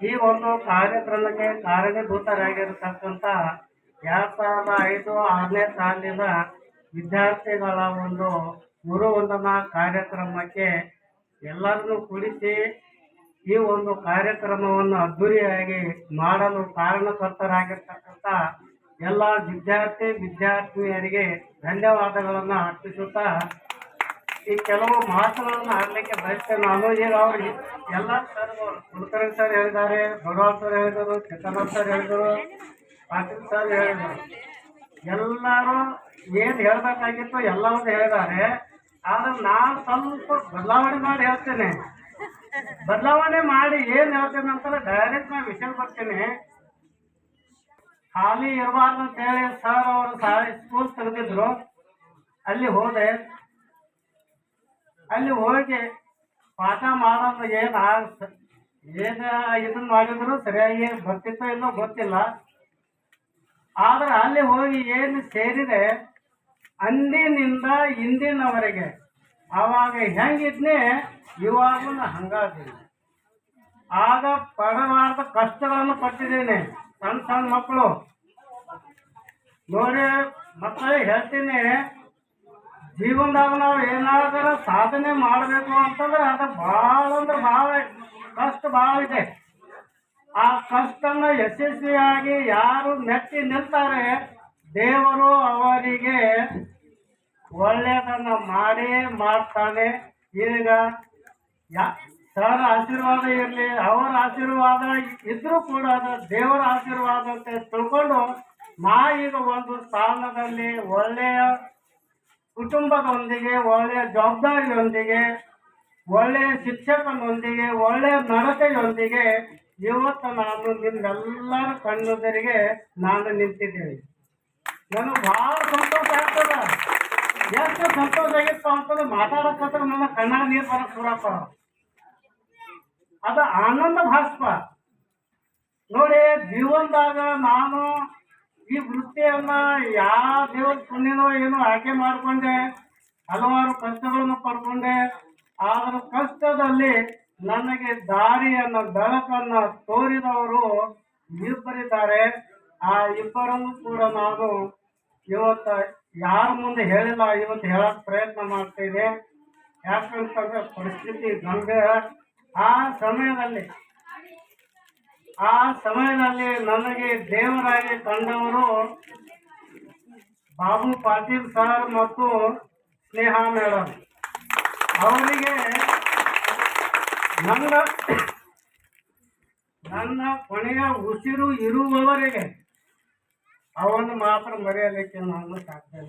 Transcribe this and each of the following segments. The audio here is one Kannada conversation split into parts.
ಈ ಒಂದು ಕಾರ್ಯಕ್ರಮಕ್ಕೆ ಕಾರಣೀಭೂತರಾಗಿರತಕ್ಕಂಥ ಎರಡ್ ಸಾವಿರದ ಐದು ಆರನೇ ಸಾಲಿನ ವಿದ್ಯಾರ್ಥಿಗಳ ಒಂದು ಗುರು ವಂದನಾ ಕಾರ್ಯಕ್ರಮಕ್ಕೆ ಎಲ್ಲರನ್ನೂ ಕುಳಿಸಿ ಈ ಒಂದು ಕಾರ್ಯಕ್ರಮವನ್ನು ಅದ್ಧೂರಿಯಾಗಿ ಮಾಡಲು ಕಾರಣಕರ್ತರಾಗಿರ್ತಕ್ಕಂಥ ಎಲ್ಲ ವಿದ್ಯಾರ್ಥಿ ವಿದ್ಯಾರ್ಥಿನಿಯರಿಗೆ ಧನ್ಯವಾದಗಳನ್ನು ಅರ್ಪಿಸುತ್ತಾ ಈ ಕೆಲವು ಮಾತುಗಳನ್ನು ಆಡಲಿಕ್ಕೆ ಬಯಸ್ತೇನೆ ನಾನು. ಈಗ ಅವ್ರಿಗೆ ಎಲ್ಲ ಸರ್ ಕುಲಕರ್ಣಿ ಸರ್ ಹೇಳಿದ್ದಾರೆ, ಭಗವಾನ್ ಸರ್ ಹೇಳಿದರು, ಚೇತನ ಸರ್ ಹೇಳಿದರು, ಪಾಟೀಲ್ ಸರ್ ಹೇಳಿದರು. ಎಲ್ಲರೂ ಏನು ಹೇಳ್ಬೇಕಾಗಿತ್ತು ಎಲ್ಲವನ್ನು ಹೇಳಿದ್ದಾರೆ. ಆದ್ರೆ ನಾನು ಸ್ವಲ್ಪ ಬದಲಾವಣೆ ಮಾಡಿ ಹೇಳ್ತೇನೆ. ಬದಲಾವಣೆ ಮಾಡಿ ಏನು ಹೇಳ್ತೇನೆ ಅಂತಂದ್ರೆ ಡೈರೆಕ್ಟ್ ನಾನು ವಿಷಯ ಬರ್ತೀನಿ. ಖಾಲಿ ಇರಬಾರ್ದು ಅಂತೇಳಿ ಸರ್ ಅವರು ಸ್ಕೂಲ್ ತೆಗೆದಿದ್ರು. ಅಲ್ಲಿ ಹೋದೆ. ಅಲ್ಲಿ ಹೋಗಿ ಪಾಠ ಮಾಡೋದು ಏನು ಏನು ಇದನ್ನ ಮಾಡಿದ್ರು ಸರಿಯಾಗಿ ಬರ್ತಿತ್ತೋ ಇಲ್ಲೋ ಗೊತ್ತಿಲ್ಲ. ಆದ್ರೆ ಅಲ್ಲಿ ಹೋಗಿ ಏನು ಸೇರಿದೆ, ಅಂದಿನಿಂದ ಇಂದಿನವರೆಗೆ ಆವಾಗ ಹೆಂಗಿದ್ನೆ? ಇವಾಗೂ ಹಾಗಾದಿಲ್ಲ ಆಗ ಪಡಬಾರ್ದ ಕಷ್ಟಗಳನ್ನು ಪಟ್ಟಿದ್ದೀನಿ ಸಣ್ಣ ಸಣ್ಣ ಮಕ್ಕಳು. ನೋಡಿ ಮಕ್ಕಳಿಗೆ ಹೇಳ್ತೀನಿ ಜೀವನದಾಗ ನಾವು ಏನಾದರೂ ಸಾಧನೆ ಮಾಡಬೇಕು ಅಂತಂದ್ರೆ ಅದು ಭಾಳ ಅಂದ್ರೆ ಭಾಳ ಕಷ್ಟ ಭಾಳ ಇದೆ. ಆ ಕಷ್ಟನ ಯಶಸ್ವಿಯಾಗಿ ಯಾರು ಮೆಟ್ಟಿ ನಿಲ್ತಾರೆ ದೇವರು ಅವರಿಗೆ ಒಳ್ಳೆಯದನ್ನು ಮಾಡೇ ಮಾಡ್ತಾನೆ. ಈಗ ಯಾ ಸರ್ ಆಶೀರ್ವಾದ ಇರಲಿ, ಅವರ ಆಶೀರ್ವಾದ ಇದ್ರೂ ಕೂಡ ಅದು, ದೇವರ ಆಶೀರ್ವಾದ ಅಂತ ತಿಳ್ಕೊಂಡು ನಾ ಈಗ ಒಂದು ಸ್ಥಾನದಲ್ಲಿ ಒಳ್ಳೆಯ ಕುಟುಂಬದೊಂದಿಗೆ ಒಳ್ಳೆಯ ಜವಾಬ್ದಾರಿಯೊಂದಿಗೆ ಒಳ್ಳೆಯ ಶಿಕ್ಷಕನೊಂದಿಗೆ ಒಳ್ಳೆಯ ನಡತೆಯೊಂದಿಗೆ ಇವತ್ತು ನಾನು ನಿಮ್ಮೆಲ್ಲರ ಕಣ್ಣುದರಿಗೆ ನಾನು ನಿಂತಿದ್ದೇನೆ. ನನಗೆ ಭಾಳ ಸಂತೋಷ ಆಗ್ತದ. ಎಷ್ಟು ಸಂತೋಷ ಆಗಿತ್ತು ಅಂತಂದ್ರೆ ಮಾತಾಡಕ್ಕಂದ್ರೆ ನನ್ನ ಕಣ್ಣ ನೀರು ಬರ ಸುರಪ್ಪ ಅದು ಆನಂದ ಭಾಸ್ಪ. ನೋಡಿ, ಜೀವನದಾಗ ನಾನು ಈ ವೃತ್ತಿಯನ್ನ ಯಾವ ದೇವ್ರ ಪುಣ್ಯನೋ ಏನೋ ಆಯ್ಕೆ ಮಾಡಿಕೊಂಡೆ, ಹಲವಾರು ಕಷ್ಟಗಳನ್ನು ಪಡ್ಕೊಂಡೆ, ಆದ್ರ ಕಷ್ಟದಲ್ಲಿ ನನಗೆ ದಾರಿಯನ್ನ, ಬೆಳಕನ್ನ ತೋರಿದವರು ಇಬ್ಬರಿದ್ದಾರೆ. ಆ ಇಬ್ಬರನ್ನು ಕೂಡ ನಾನು ಇವತ್ತ ಯಾರ ಮುಂದೆ ಹೇಳಿಲ್ಲ, ಇವತ್ತು ಹೇಳಕ್ ಪ್ರಯತ್ನ ಮಾಡ್ತಿದ್ದೆ ಯಾಕಂತಂದ್ರೆ ಪರಿಸ್ಥಿತಿ ಗಂಭೀರ. ಆ ಸಮಯದಲ್ಲಿ ಆ ಸಮಯದಲ್ಲಿ ನನಗೆ ದೇವರಾಗಿ ಕಂಡವರು ಬಾಬು ಪಾಟೀಲ್ ಸರ್ ಮತ್ತು ಸ್ನೇಹ ಮೇಡಮ್ ಅವರಿಗೆ ನನ್ನ ನನ್ನ ಕೊನೆಯ ಉಸಿರು ಇರುವವರೆಗೆ ಅವನು ಮಾತ್ರ ಮರೆಯಲಿಕ್ಕೆ ನಾನು ಸಾಧ್ಯ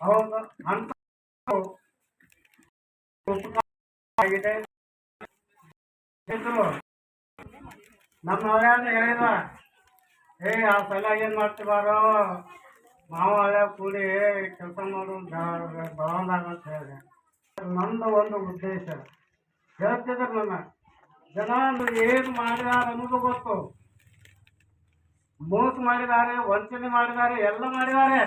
ಅವನು ಅಂತ ಆಗಿದೆ. ನಮ್ಮ ಹಳ್ಯಾಗ ಹೇಳಿದ ಏ, ಆ ಸಲ ಏನು ಮಾಡ್ತೀವಾರೋ? ನಾವು ಅದೇ ಕೂಡಿ ಕೆಲಸ ಮಾಡೋ ಭವನದಾಗ ಅಂತ ಹೇಳಿದೆ. ನಂದು ಒಂದು ಉದ್ದೇಶ. ಹೇಳ್ತಿದ್ರು ನನ್ನ. ಜನ ಏನು ಮಾಡಿದಾರ ಅನ್ನೋದು ಗೊತ್ತು. ಮೋಸ ಮಾಡಿದ್ದಾರೆ ವಂಚನೆ ಮಾಡಿದ್ದಾರೆ ಎಲ್ಲ ಮಾಡಿದ್ದಾರೆ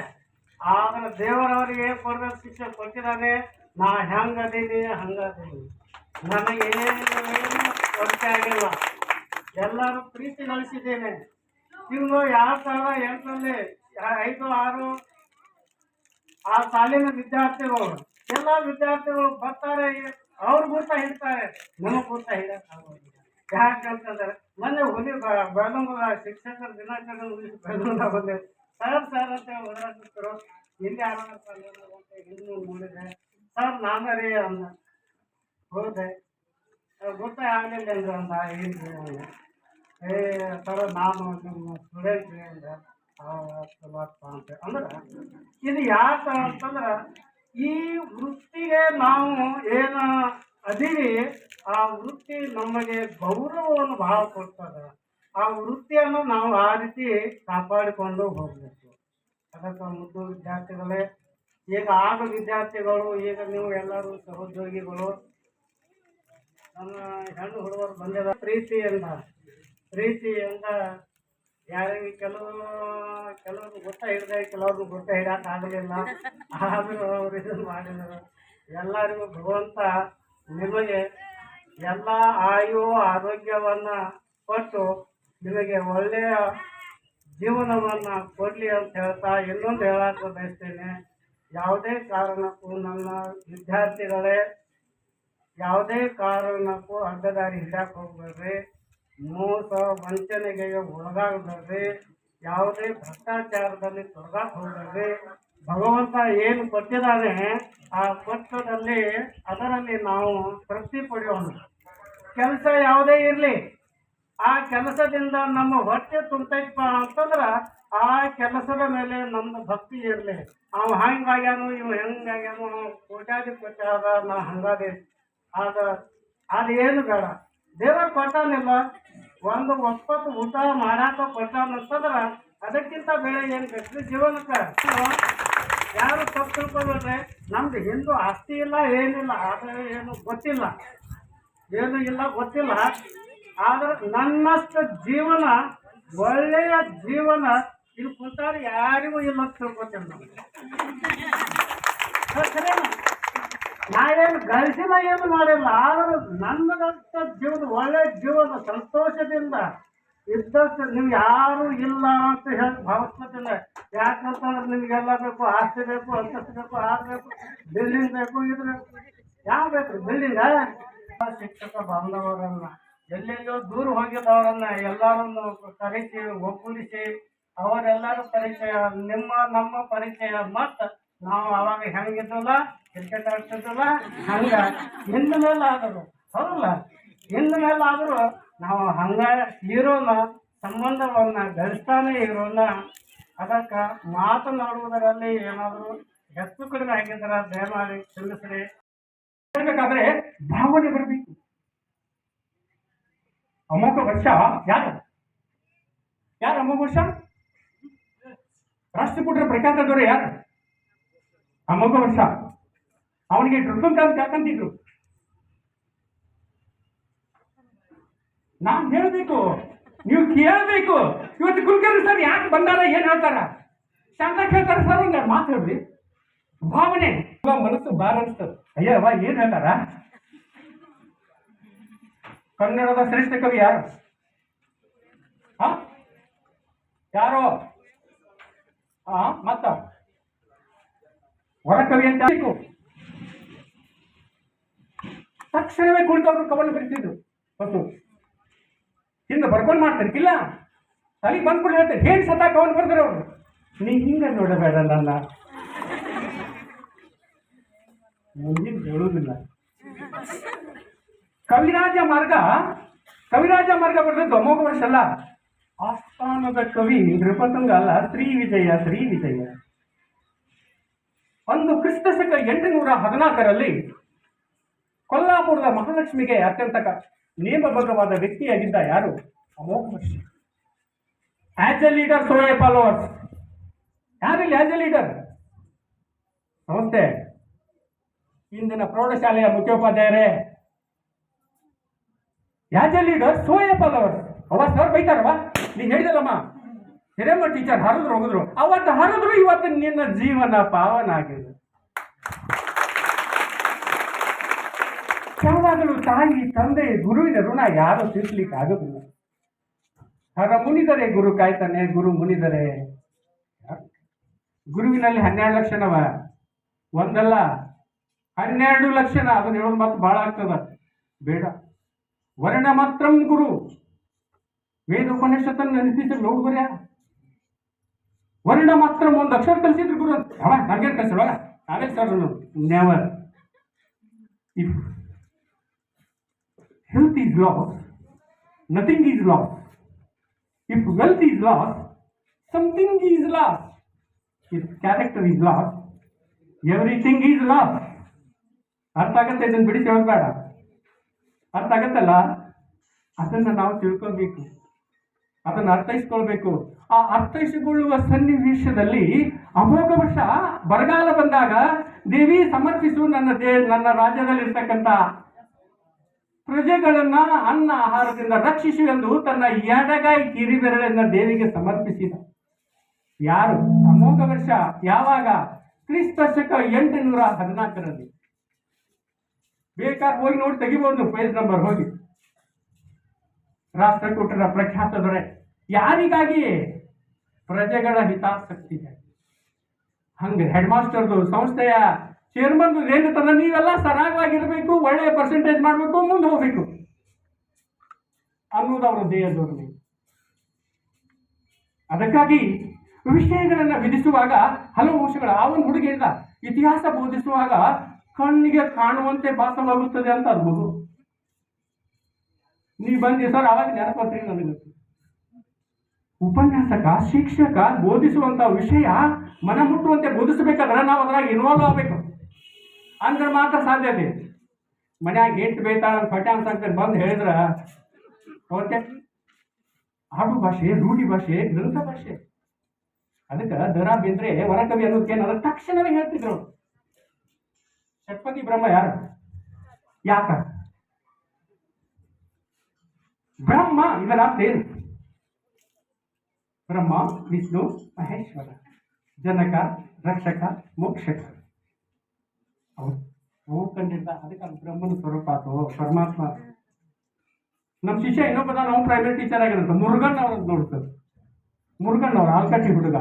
ಆದ್ರೆ ದೇವರವರಿಗೆ ಕೊಡಬೇಕು ಶಿಕ್ಷೆ ಕೊಟ್ಟಿದ್ದಾರೆ ನಾ ಹೆಂಗದೀನಿ ಹಂಗದೀನಿ ನನಗೆ ಏನು ಕೊರತೆ ಆಗಿಲ್ಲ. ಎಲ್ಲರೂ ಪ್ರೀತಿ ನಡೆಸಿದ್ದೇನೆ ಇನ್ನು ಯಾವ ಸಾವಿರದ ಎಂಟರಲ್ಲಿ ಐದು, ಆರು, ಆ ಸಾಲಿನ ವಿದ್ಯಾರ್ಥಿಗಳು, ಎಲ್ಲ ವಿದ್ಯಾರ್ಥಿಗಳು ಬರ್ತಾರೆ, ಅವ್ರು ಗುರ್ತ ಹಿಡ್ತಾರೆ. ನಮ್ಮ ಗುರ್ತ ಹಿಡಕ್ ಆಗೋದಿಲ್ಲ. ಯಾಕಂತಂದ್ರೆ ಮೊನ್ನೆ ಹುಲಿ ಬೆಳಗುಂಬ ಶಿಕ್ಷಕರ ದಿನಾಚರಣೆ ಮುಗಿಸಿ ಬಂದೆ. ಸರ್ ಸರ್ ಅಂತ ಓಡಾಡ್ತಿದ್ರು ಇಲ್ಲಿ ಆರಾಮ ಅಂತ ಹಿಂದೆ ನೋಡಿದೆ. ಸರ್, ನಾನು ರೀ ಅಂದ. ಹೋದೆ. ಗುರ್ತ ಆಗಲಿಲ್ಲ ಅಂದ್ರೆ ಅಂದ ಏನ್ರಿ ಅಂದೆ ಏ, ಸರ್, ನಾನು ನಿಮ್ಮ ಸ್ಟೂಡೆಂಟ್ ಅಂದ್ರೆ, ಇದು ಯಾಕೆ ಅಂತಂದ್ರೆ, ಈ ವೃತ್ತಿಗೆ ನಾವು ಏನು ಅದೀವಿ ಆ ವೃತ್ತಿ ನಮಗೆ ಗೌರವವನ್ನು ಬಹಳ ಕೊಡ್ತದೆ. ಆ ವೃತ್ತಿಯನ್ನು ನಾವು ಆ ರೀತಿ ಕಾಪಾಡಿಕೊಂಡು ಹೋಗಬೇಕು. ಅದಕ್ಕೆ ಮುದ್ದು ವಿದ್ಯಾರ್ಥಿಗಳೇ, ಈಗ ಆಗ ವಿದ್ಯಾರ್ಥಿಗಳು, ಈಗ ನೀವು ಎಲ್ಲರೂ ಸಹೋದ್ಯೋಗಿಗಳು ನಮ್ಮ ಹೆಣ್ಣು ಹುಡುಗರು ಬಂದಿದ ಪ್ರೀತಿಯಿಂದ. ಪ್ರೀತಿಯಿಂದ ಯಾರಿಗೆ ಕೆಲವು ಕೆಲವ್ರಿಗೆ ಗೊತ್ತ ಹಿಡ್ದೆ, ಕೆಲವ್ರಿಗೆ ಗೊತ್ತ ಹಿಡಕ್ ಆಗಲಿಲ್ಲ. ಆದರೂ ಅವ್ರು ಇದನ್ನು ಮಾಡಿದರು. ಎಲ್ಲರಿಗೂ ಭಗವಂತ ನಿಮಗೆ ಎಲ್ಲ ಆಯು ಆರೋಗ್ಯವನ್ನು ಕೊಟ್ಟು ನಿಮಗೆ ಒಳ್ಳೆಯ ಜೀವನವನ್ನು ಕೊಡಲಿ ಅಂತ ಹೇಳ್ತಾ ಇನ್ನೊಂದು ಹೇಳಕ್ಕೆ ಬಯಸ್ತೇನೆ. ಯಾವುದೇ ಕಾರಣಕ್ಕೂ ನನ್ನ ವಿದ್ಯಾರ್ಥಿಗಳೇ ಯಾವುದೇ ಕಾರಣಕ್ಕೂ ಅಡ್ಡದಾರಿ ಹಿಡಕ್ಕೆ ಹೋಗ್ಬೇಡ್ರಿ. ಮೋಸ ವಂಚನೆಗೆ ಒಳಗಾಗಬೇಡ್ರಿ ಯಾವುದೇ ಭ್ರಷ್ಟಾಚಾರದಲ್ಲಿ ತೊಡಗಾಕ್ ಹೋಗ್ಬೇಡ್ರಿ ಭಗವಂತ ಏನು ಕೊಟ್ಟಿದ್ದಾನೆ ಆ ಕೊಟ್ಟದಲ್ಲಿ ಅದರಲ್ಲಿ ನಾವು ತೃಪ್ತಿ ಪಡೆಯೋಣ. ಕೆಲಸ ಯಾವುದೇ ಇರಲಿ, ಆ ಕೆಲಸದಿಂದ ನಮ್ಮ ಹೊಟ್ಟೆ ತುಂಬೈತಪ್ಪ ಅಂತಂದ್ರೆ ಆ ಕೆಲಸದ ಮೇಲೆ ನಮ್ದು ಭಕ್ತಿ ಇರಲಿ. ಅವ ಹಂಗಾಗ್ಯಾನು, ಇವ್ ಹೆಂಗಾಗ್ಯಾನು, ಕೋಟ್ಯಾಧಿಪತಿ ಅದ ನಾ ಹಂಗಾದೆ. ಆದ, ಅದೇನು ಬೇಡ. ದೇವರು ಕೊಟ್ಟಾನಿಲ್ಲ ಒಂದು ಒಪ್ಪತ್ತು ಊಟ ಮಾಡಾಕ ಕೊಟ್ಟಾನಂತಂದ್ರ ಅದಕ್ಕಿಂತ ಬೆಳೆ ಏನು ಬೇಕು? ಜೀವನಕ್ಕೆ? ಯಾರು ತಪ್ಪು ತಿಳ್ಕೊಬೇಡ್ರಿ? ನಮ್ದು ಹಿಂದೂ ಆಸ್ತಿ ಇಲ್ಲ, ಏನಿಲ್ಲ, ಆದರೆ ಏನು ಗೊತ್ತಿಲ್ಲ. ಏನು ಇಲ್ಲ, ಗೊತ್ತಿಲ್ಲ. ಆದ್ರೆ ನನ್ನಷ್ಟು ಜೀವನ, ಒಳ್ಳೆಯ ಜೀವನ ಇಲ್ಲಿ ಕುಂತಾರ ಯಾರಿಗೂ ಇಲ್ಲ ಅಂತ ತಿಳ್ಕೊತೇನೆ ನಾನು. ಹ, ಸರಿನಾ? ನಾ ಏನು ಮಾಡಿಲ್ಲ ಆದ್ರೆ ನನ್ನದಂತ ಜೀವನ ಒಳ್ಳೆಯ ಜೀವನ ಸಂತೋಷದಿಂದ ಇದ್ದಷ್ಟು ನೀವು ಯಾರು ಇಲ್ಲ ಅಂತ ಹೇಳಿ ಭಾವಿಸ್ಕೊತಿಲ್ಲ ಯಾಕಂತಂದ್ರೆ ನಿಮ್ಗೆಲ್ಲ ಬೇಕು ಆಸ್ತಿ ಬೇಕು ಅಂತಸ್ತು ಬೇಕು ಆರು ಬೇಕು ಬಿಲ್ಡಿಂಗ್ ಬೇಕು ಇದು ಬೇಕು. ಯಾವ ಬೇಕು? ಬಿಲ್ಡಿಂಗ್ ಶಿಕ್ಷಕ ಬಾಂಧವರನ್ನ ಎಲ್ಲೆಲ್ಲೋ ದೂರ ಹೋಗಿದ್ದವರನ್ನ ಎಲ್ಲರನ್ನು ಕರೆಸಿ ಒಗ್ಗೂಡಿಸಿ ಅವರೆಲ್ಲರೂ ಪರಿಚಯ ನಿಮ್ಮ ನಮ್ಮ ಪರಿಚಯ ಮತ್ತು ನಾವು ಅವಾಗ ಹೆಂಗಿದ್ದಲ್ಲ ಕ್ರಿಕೆಟ್ ಆಡ್ತಿದ್ದಲ್ಲ, ಹಂಗ ಹಿಂದ ಮೇಲೆ ಆದರು. ಹೌದಲ್ಲ? ಹಿಂದ ಮೇಲೆ ಆದರೂ ನಾವು ಹಂಗ ಇರೋನ ಸಂಬಂಧವನ್ನ ಗಳಿಸ್ತಾನೆ ಇರೋನ, ಅದಕ್ಕೆ ಮಾತನಾಡುವುದರಲ್ಲಿ ಏನಾದರೂ ಹೆಚ್ಚು ಕಡಿಮೆ ಆಗಿದ್ರೆ ದಯಮಾಡಿ ತಿಳಿಸ್ರಿ ಹೇಳ್ಬೇಕಾದ್ರೆ ಭಾವನೆ ಬರಬೇಕು. ಅಮೋಘ ವರ್ಷ ಯಾರು? ಯಾರು ಅಮೋಘ ವರ್ಷ? ರಾಷ್ಟ್ರಕೂಟರ ಪ್ರಖ್ಯಾತದವರು ಯಾರು? ಅಮೋಘ ವರ್ಷ. ಅವನಿಗೆ ಅಂತ ಯಾಕಂತಿದ್ರು? ನಾನ್ ಹೇಳ್ಬೇಕು. ನೀವು ಕೇಳಬೇಕು. ಇವತ್ತು ಕುಲಕರ್ಣಿ ಸರ್ ಯಾಕೆ ಬಂದಾರ, ಏನ್ ಹೇಳ್ತಾರ? ಶಾಂತ ಕೇಳ್ತಾರ ಸರ್ ಒಂದು ಮಾತು ಹೇಳ್ರಿ. ಭಾವನೆ. ಮನಸ್ಸು ಬಾರ ಅಯ್ಯ ಅಯ್ಯವ್ವ ಏನ್ ಹೇಳ್ತಾರ? ಕನ್ನಡದ ಶ್ರೇಷ್ಠ ಕವಿ ಯಾರು? ಹ ಯಾರೋ? ಆ, ಮತ್ತ? ಹೊರ ಕವಿ ಅಂತ ತಕ್ಷಣವೇ ಕುಳಿತವ್ರು ಕವನ ಬರೀತಿದ್ರು. ಹೊತ್ತು ಹಿಂದೆ ಬರ್ಕೊಂಡು ಮಾಡ್ತಾರೆ ಇಲ್ಲ ಅಲ್ಲಿ ಬಂದ್ಬಿಟ್ಟು ಹೇಳ್ತಾರೆ ಹೇಳಿ ಸತ್ತ ಕವನ ಬರ್ತಾರೆ ಅವರು? ನೀ ಹಿಂಗ ನೋಡಬೇಡ ನನ್ನ. ಮುಂದಿನ ಹೇಳುವುದಿಲ್ಲ ಕವಿರಾಜ ಮಾರ್ಗ ಕವಿರಾಜ ಮಾರ್ಗ ಬರೆದದ್ದು ಅಮೋಘ ವರ್ಷ ಅಲ್ಲ ಆಸ್ಥಾನದ ಕವಿ ನೃಪತಂಗ ಅಲ್ಲ, ಶ್ರೀ ವಿಜಯ ಶ್ರೀ ವಿಜಯ. ಒಂದು ಕ್ರಿಸ್ತ ಶಕ ಎಂಟುನೂರ ಹದಿನಾಲ್ಕರಲ್ಲಿ ಕೊಲ್ಲಾಪುರದ ಮಹಾಲಕ್ಷ್ಮಿಗೆ ಅತ್ಯಂತ ನೇಮಭಗವಾದ ವ್ಯಕ್ತಿಯಾಗಿದ್ದ ಯಾರು? ಅಮೋಘ ವರ್ಷ. ಆಸ್ ಎ ಲೀಡರ್ ಸೋಯೆ ಫಾಲೋವರ್ಸ್ ಯಾರಿಲ್ಲ ಆಸ್ ಎ ಲೀಡರ್ ನಮಸ್ತೆ. ಇಂದಿನ ಪ್ರೌಢಶಾಲೆಯ ಮುಖ್ಯೋಪಾಧ್ಯಾಯರೇ. ಯಾಸ್ ಎ ಲೀಡರ್ ಸೋಯೆ ಫಾಲೋವರ್ಸ್ ಅವ ಸರ್ ಬೈತಾರವ? ನೀವು ಹೇಳಿದಲ್ಲಮ್ಮ. ಹಿರೇಮ್ಮ ಟೀಚರ್ ಹರಿದ್ರು ಹೋಗಿದ್ರು. ಅವತ್ತು ಹರಿದ್ರು, ಇವತ್ತು ನಿನ್ನ ಜೀವನ ಪಾವನ ಆಗಿದೆ. ಯಾವಾಗಲೂ ತಾಯಿ, ತಂದೆ, ಗುರುವಿನ ಋಣ ಯಾರು ತೀರ್ಸ್ಲಿಕ್ಕೆ ಆಗೋದಿಲ್ಲ. ಹರ ಮುನಿದರೆ ಗುರು ಕಾಯ್ತಾನೆ, ಗುರು ಮುನಿದರೆ? ಗುರುವಿನಲ್ಲಿ ಹನ್ನೆರಡು ಲಕ್ಷಣವ? ಒಂದಲ್ಲ? ಹನ್ನೆರಡು ಲಕ್ಷಣ, ಅದನ್ನ ಹೇಳೋದು ಮತ್ತೆ ಭಾಳ ಆಗ್ತದ. ಬೇಡ. ವರ್ಣ ಮಾತ್ರಂ ಗುರು. ವೇದ ಉಪನಿಷತ್ತನ್ನು ನೆನಪಿಸಿದ್ರು ನೋಡ್ ಬರ್ಯಾ ವರ್ಣ ಮಾತ್ರ ಒಂದು ಅಕ್ಷರ ಕಲಿಸಿದ್ರು ಗುರು ಅಂತ ಅವ ನಮ್ಗೇನು ಕಲಿಸಿಡುವ ನಾವೇ sir never if health is lost, nothing is lost. If wealth is lost, something is lost. If character is lost, everything is lost. ಅರ್ಥ ಆಗತ್ತೆ ಇದನ್ನು ಬಿಡಿಸಿ ಹೇಳಬೇಡ ಅರ್ಥ ಆಗತ್ತಲ್ಲ ಅದನ್ನ ನಾವು ತಿಳ್ಕೊಬೇಕು ಅದನ್ನ ಅರ್ಥೈಸ್ಕೊಳ್ಬೇಕು. ಆ ಅರ್ಥೈಸಿಕೊಳ್ಳುವ ಸನ್ನಿವೇಶದಲ್ಲಿ ಅಮೋಘ ವರ್ಷ ಬರಗಾಲ ಬಂದಾಗ, ದೇವಿ ಸಮರ್ಪಿಸು ನನ್ನ ದೇ, ನನ್ನ ರಾಜ್ಯದಲ್ಲಿರ್ತಕ್ಕಂಥ ಪ್ರಜೆಗಳನ್ನ, ಅನ್ನ ಆಹಾರದಿಂದ ರಕ್ಷಿಸು ಎಂದು ತನ್ನ ಎಡಗೈ ಕಿರಿಬೆರಳನ್ನ ದೇವಿಗೆ ಸಮರ್ಪಿಸಿದ. ಯಾರು? ಅಮೋಘ ವರ್ಷ ಯಾವಾಗ? ಕ್ರಿಸ್ತ ಶಕ ಎಂಟುನೂರ ಹದಿನಾಲ್ಕರಲ್ಲಿ. ಬೇಕಾದ್ರೆ ಹೋಗಿ ನೋಡಿ, ತೆಗಿಬೋದು ಪೇಜ್ ನಂಬರ್ ಹೋಗಿ. ರಾಷ್ಟ್ರಕೂಟರ ಪ್ರಖ್ಯಾತ ದೊರೆ ಯಾರಿಗಾಗಿ ಪ್ರಜೆಗಳ ಹಿತಾಸಕ್ತಿಗಾಗಿ ಹಂಗೆ ಹೆಡ್ ಮಾಸ್ಟರ್ದು ಸಂಸ್ಥೆಯ ಚೇರ್ಮನ್ ತನ್ನ ನೀವೆಲ್ಲ ಸರಾಗವಾಗಿರಬೇಕು ಒಳ್ಳೆಯ ಪರ್ಸೆಂಟೇಜ್ ಮಾಡಬೇಕು, ಮುಂದೆ ಹೋಗ್ಬೇಕು. ಅನ್ನೋದು ಅವರ ಧ್ಯೇಯದೋರಣೆ ಅದಕ್ಕಾಗಿ ವಿಷಯಗಳನ್ನು ವಿಧಿಸುವಾಗ, ಹಲವು ಅಂಶಗಳು, ಆ ಒಂದು ಹುಡುಗಿಯಿಂದ ಇತಿಹಾಸ ಬೋಧಿಸುವಾಗ ಕಣ್ಣಿಗೆ ಕಾಣುವಂತೆ ಭಾಸವಾಗುತ್ತದೆ ಅಂತ ಅನ್ಬೋದು. ನೀ ಬಂದಿ ಸರ್, ಅವಾಗ ನೆನಪತ್ರಿ ನನಗೆ ಉಪನ್ಯಾಸಕ, ಶಿಕ್ಷಕ ಬೋಧಿಸುವಂತ ವಿಷಯ ಮನ ಮುಟ್ಟುವಂತೆ ಬೋಧಿಸಬೇಕಾದ್ರೆ ನಾವು ಅದ್ರಾಗ ಇನ್ವಾಲ್ವ್ ಆಗಬೇಕು. ಅಂದ್ರೆ ಮಾತ್ರ ಸಾಧ್ಯತೆ ಮನ್ಯಾಗ ಎಂಟು ಬೇತಾಳ ಪಠ್ಯಾಂಶ ಅಂತ ಬಂದು ಹೇಳಿದ್ರ ಓಕೆ ಆಡು ಭಾಷೆ, ರೂಢಿ ಭಾಷೆ, ಗ್ರಂಥ ಭಾಷೆ. ಅದಕ್ಕೆ ದರ ಬೇಂದ್ರೆ, ವರಕವಿ ಅನ್ನೋದಕ್ಕೆ ಅದರ ತಕ್ಷಣವೇ ಹೇಳ್ತಿದ್ರು ಷಟ್ಪತಿ ಬ್ರಹ್ಮ ಯಾರು? ಯಾಕ? ಬ್ರಹ್ಮ ಏನು ಬ್ರಹ್ಮ, ವಿಷ್ಣು, ಮಹೇಶ್ವರ, ಜನಕ, ರಕ್ಷಕ, ಮೋಕ್ಷಕ. ಅವ್ರು ಅದಕ್ಕೆ ಅದು ಬ್ರಹ್ಮನ ಸ್ವರೂಪ ಆತು ಪರಮಾತ್ಮ. ನಮ್ಮ ಶಿಷ್ಯ ಇನ್ನೊಬ್ಬ ನಾವು ಪ್ರೈವೇಟ್ ಟೀಚರ್ ಆಗಿರಂತ ಮುರುಗಣ್ಣ ಅವ್ರದ್ದು ನೋಡ್ತದೆ ಮುರುಗನ್ ಅವ್ರ, ಆಲ್ಕಟ್ಟಿ ಹುಡುಗ.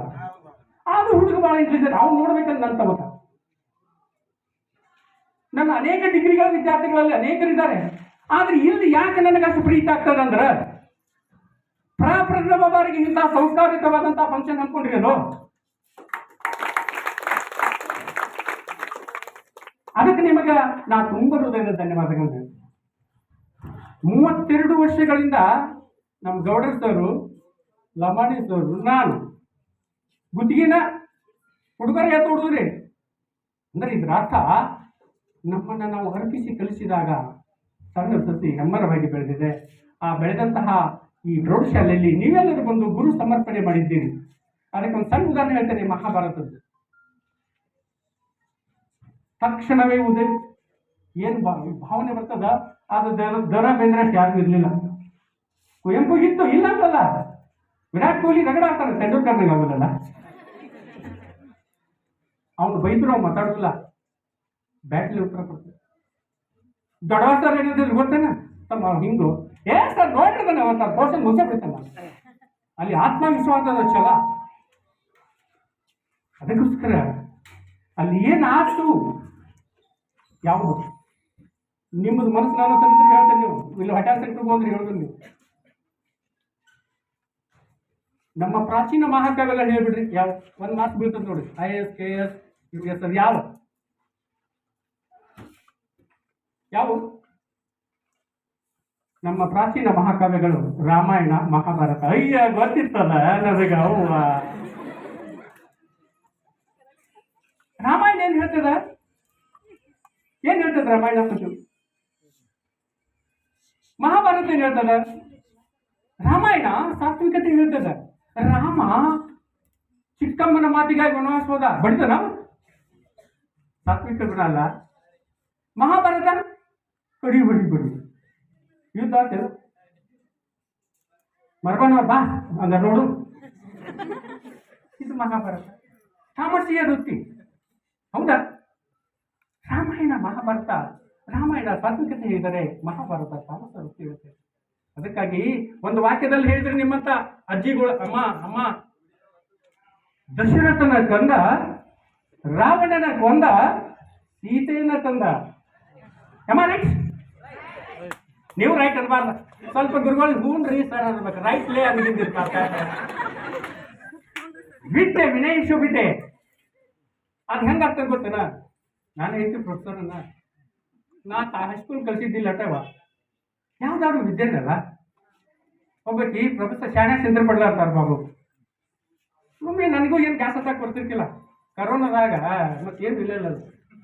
ಅದು ಹುಡುಗ ಭಾಳ ಇಂಟೆಲಿಜೆಂಟ್ ಅವ್ನು ನೋಡ್ಬೇಕಂತ ನನ್ನ ತಗೋತ ನನ್ನ ಅನೇಕ ಡಿಗ್ರಿಗಳ ವಿದ್ಯಾರ್ಥಿಗಳಲ್ಲಿ ಅನೇಕರಿದ್ದಾರೆ. ಆದ್ರೆ ಇಲ್ಲಿ ಯಾಕೆ ನನಗೆ ಅಷ್ಟು ಪ್ರೀತಿ ಆಗ್ತದೆ ಅಂದ್ರೆ ಪ್ರಪ್ರಥಮ ಬಾರಿಗೆ ಇಂಥ ಸಂಸ್ಕಾರಿತವಾದಂಥ ಫಂಕ್ಷನ್ ಅನ್ಕೊಂಡಿರೋದು ಅದಕ್ಕೆ ನಿಮಗೆ ನಾ ತುಂಬ ಹೃದಯದ ಧನ್ಯವಾದಗಳು. ಮೂವತ್ತೆರಡು ವರ್ಷಗಳಿಂದ ನಮ್ಮ ಗೌಡರ್ ಸರು, ಲಮಾಣಿ ಸರು, ನಾನು ಗುತ್ತಿಗೆನ ಹುಡುಗರ ಎತ್ತು ಹುಡುಗ್ರಿ ಅಂದ್ರೆ ಇದ್ರ ಅರ್ಥ ನಮ್ಮನ್ನ ನಾವು ಅರ್ಪಿಸಿ ಕಲಿಸಿದಾಗ ಸಣ್ಣ ಸಸಿ ಹೆಮ್ಮರವಾಗಿ ಬೆಳೆದಿದೆ. ಆ ಬೆಳೆದಂತಹ ಈ ಪ್ರೌಢಶಾಲೆಯಲ್ಲಿ ನೀವೆಲ್ಲರೂ ಬಂದು ಗುರು ಸಮರ್ಪಣೆ ಮಾಡಿದ್ದೀರಿ. ಅದಕ್ಕೆ ಒಂದು ಸಣ್ಣ ಉದಾಹರಣೆ ಹೇಳ್ತೇನೆ ಮಹಾಭಾರತದ್ದು. ತಕ್ಷಣವೇ ಉದಯ, ಏನು ಭಾವನೆ ಬರ್ತದ? ಅದು ದರ ದರ ಬೇಂದ್ರಷ್ಟು ಯಾರಿಗೂ ಇರಲಿಲ್ಲ. ಕುವೆಂಪು ಇತ್ತು ಇಲ್ಲ ಅಂತಲ್ಲ. ವಿರಾಟ್ ಕೊಹ್ಲಿ ರಗಡ ಆಗ್ತಾನೆ ತೆಂಡೂಲ್ಕರ್ನಿಗೆ ಆಗೋದಲ್ಲ. ಅವನು ಬೈದ್ರು, ಅವ್ನು ಮಾತಾಡೋದಿಲ್ಲ. ಬ್ಯಾಟ್ಲಿ ಉತ್ತರ ಕೊಡ್ತಾರೆ ದೊಡ್ಡವ ಸರ್ ಏನಿದ್ರು ಗೊತ್ತೇನ? ತಮ್ಮ ಹಿಂಗು. ಏ ಸರ್ ನೋಡಿರ್ತಾನೆ ಅವತ್ತ ಪೋಷನ್ ಮುಗಿಸೇ ಬಿಡ್ತಾನ ಅಲ್ಲಿ ಆತ್ಮವಿಶ್ವಾಸದ ಛಲ. ಅದಕ್ಕೋಸ್ಕರ ಅಲ್ಲಿ ಏನಾಯ್ತು? ಯಾವುದು? ನಿಮ್ಮದು ಮನಸ್ಸು ನಾನು ತಂದ್ರೆ ಹೇಳ್ತೇನೆ ನೀವು. ಇಲ್ಲಿ ಹಠಾತ್ ಸೆಂಟ್ರಿಗೆ ಹೋದ್ರೆ ಹೇಳೋದು ನೀವು. ನಮ್ಮ ಪ್ರಾಚೀನ ಮಹಾಕಾವ್ಯಗಳು ಹೇಳ್ಬಿಡ್ರಿ. ಯಾವ, ಒಂದು ಮಾತು ಬೀಳ್ತದೆ ನೋಡಿ. I S K S U S ಅದು ಯಾವ? ಯಾವ? ನಮ್ಮ ಪ್ರಾಚೀನ ಮಹಾಕಾವ್ಯಗಳು, ರಾಮಾಯಣ, ಮಹಾಭಾರತ. ಅಯ್ಯ, ಗೊತ್ತಿತ್ತಲ್ಲ, ನನಗ ರಾಮಾಯಣ ಏನ್ ಹೇಳ್ತದ? ಏನ್ ಹೇಳ್ತದ ರಾಮಾಯಣ? ಮತ್ತು ಮಹಾಭಾರತ ಏನ್ ಹೇಳ್ತದ? ರಾಮಾಯಣ, ಸಾತ್ವಿಕತೆ ಹೇಳ್ತದ. ರಾಮ ಚಿಕ್ಕಮ್ಮನ ಮಾತಿಗಾಗಿ ವನವಾಸ ಹೋದ ಬಡಿತನ? ಸಾತ್ವಿಕ ಗುಣ ಅಲ್ಲ. ಮಹಾಭಾರತ? ಕಡಿ ಬಡಿ ಬಡಿ. ಯುದ್ಧ ಆಯ್ತು ಮರ್ಬನ ಬಾ ಹಂಗ ನೋಡು. ಇದು ಮಹಾಭಾರತ. ತಾಮಸಿಯ ವೃತ್ತಿ ಹೌದಾ? ರಾಮಾಯಣ ಮಹಾಭಾರತ. ರಾಮಾಯಣ ಸಾತ್ವಿಕತೆ ಹೇಳಿದರೆ ಮಹಾಭಾರತ ತಾಮಸ ವೃತ್ತಿ ಇರುತ್ತೆ. ಅದಕ್ಕಾಗಿ ಒಂದು ವಾಕ್ಯದಲ್ಲಿ ಹೇಳಿದ್ರೆ ನಿಮ್ಮಂತ ಅಜ್ಜಿಗಳು ಅಮ್ಮ ಅಮ್ಮ, ದಶರಥನ ಕಂದ, ರಾವಣನ ಕೊಂದ, ಸೀತೆಯನ್ನ ತಂದ ರೈಟ್ ನೀವು ರೈಟ್ ಅನ್ಬಾರ್ದ. ಸ್ವಲ್ಪ ಗುರುಗಳು ಹೂನ್ ರೀ ಸರ್ ಅನ್ಬೇಕು. ರೈಟ್ ಲೇ ಅನ್ಗಿದ್ದಿರ್ತಾರೆ ಬಿಟ್ಟೆ ವಿನಯಿಸು ಬಿಟ್ಟೆ. ಅದು ಹೆಂಗಾಗ್ತದೆ ಗೊತ್ತೇನ? ನಾನು ಐತಿ ಪ್ರೊಫೆಸರ್ ಅನ್ನ ನಾ ಹೈಸ್ಕೂಲ್ ಕಲಿಸಿದ್ದಿಲ್ಲ ಅಟವ. ಯಾವ್ದಾದ್ರು ವಿದ್ಯೆನಲ್ಲ? ಒಬ್ಬಾಕಿ ಪ್ರೊಫೆಸರ್ ಶಾಣೆ ಚಂದ್ರ ಅಂತಾರ ಬಾಬು. ಮಮ್ಮಿ ನನಗೂ ಏನು ಗ್ಯಾಸ್ ಹತ್ತಾಕ್ ಕೊಡ್ತಿರ್ತಿಲ್ಲ ಕರೋನಾದಾಗ ಮತ್ತೇನು ಇಲ್ಲ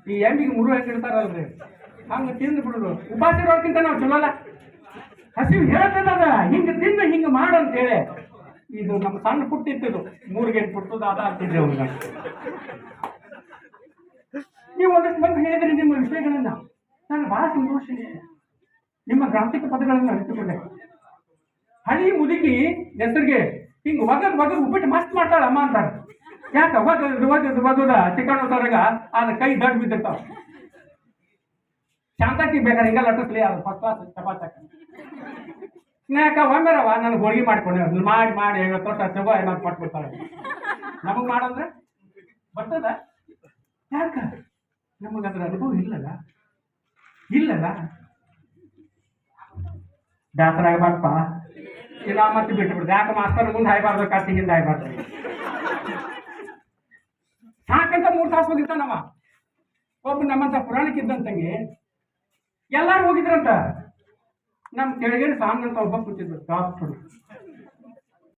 ಈ ಎಮ್ಮಿಗೆ ಮುರು ಹೆಂಗೆ ಇಡ್ತಾರಲ್ರಿ. ಹಂಗೆ ತಿಂದು ಬಿಡೋದು. ಉಪವಾಸ ಇರೋದಕ್ಕಿಂತ ನಾವು ಚಲೋಲ್ಲ ಹಸಿವು ಹೇಳ್ತದ ಹಿಂಗೆ ತಿಂದು ಹಿಂಗೆ ಮಾಡು ಅಂತೇಳಿ ಇದು ನಮ್ಮ ಸಣ್ಣ ಪುಟ್ಟಿತ್ತು ಮೂರು ಗಂಟೆ ಪುಟ್ಟದ ಅದ ಆಗ್ತಿದ್ದೆ ಅವ್ರಿಗೆ ನೀವು ಒಂದಷ್ಟು ಬಂದು ಹೇಳಿದ್ರಿ ನಿಮ್ಮ ವಿಷಯಗಳನ್ನ. ನಾನು ಬಹಳ ಸಂತೋಷ ನಿಮ್ಮ ಗ್ರಾಂತಿಕ ಪದಗಳನ್ನು ಅರಿತುಕೊಂಡೆ. ಹಳಿ ಮುದುಕಿ ಹೆಸರಿಗೆ ಹಿಂಗೆ ಒಗದ್ ಒಗದ್ ಉಪ್ಪಿಟ್ಟು ಮಸ್ತ್ ಮಾಡ್ತಾಳ ಅಮ್ಮ ಅಂತಾರೆ. ಯಾಕ? ಒಗದ್ ಒಗದ್ ಒಗದ ಚಿಕನ್ ಸರಗ ಕೈ ದಡ್ ಬಿದ್ದಿರ್ತಾವ. ಶಾಂತಕ್ಕೆ ಬೇಕಾದ್ರೆ ಹಿಂಗೆ ಲಟ್ಟಿಸ್ಲಿ ಅದು ಫಸ್ಟ್ ಕ್ಲಾಸ್ ಚಪಾತಕ ಸ್ನೇಹಕ ಒಮ್ಮೆರವ ನನಗೆ ಹೋಳಿಗೆ ಮಾಡ್ಕೊಂಡೆ. ಅದನ್ನ ಮಾಡಿ ಮಾಡಿ, ಐವತ್ತು ವರ್ಷ ಚಗೋ ಏನಾದ್ರು ಕೊಟ್ಬಿಡ್ತಾರೆ ನಮಗೆ ಮಾಡಂದ್ರೆ ಬರ್ತದ? ಯಾಕ? ನಮಗದ್ರ ಅನುಭವ ಇಲ್ಲಲ್ಲ? ಇಲ್ಲಲ್ಲ? ಡಾಕ್ಟರ್ ಆಗಬಾರ್ದಪ್ಪ. ಇಲ್ಲ, ಮತ್ತೆ ಬಿಟ್ಬಿಡ್ದು. ಯಾಕೆ ಮಾಸ್ತರ್ ಮುಂದೆ ಹಾಯ್ಬಾರ್ದು ಹಿಂದೆ ಹಾಯ್ಬಾರ್ದು? ಸಾಕಂತ ಮೂರು ತಾಸು ಹೋಗಿರ್ತಾನವ ಒಬ್ಬ ನಮ್ಮಂತ ಪುರಾಣಕ್ಕೆ ಇದ್ದಂತಂಗೆ ಎಲ್ಲಾರು ಹೋಗಿದ್ರಂತ? ನಮ್ಮ ಕೆಳಗಡೆ ಸಾಂಗ್ ಅಂತ ಒಬ್ಬ ಕೂತಿದ್ರು ಡಾಕ್ಟರ್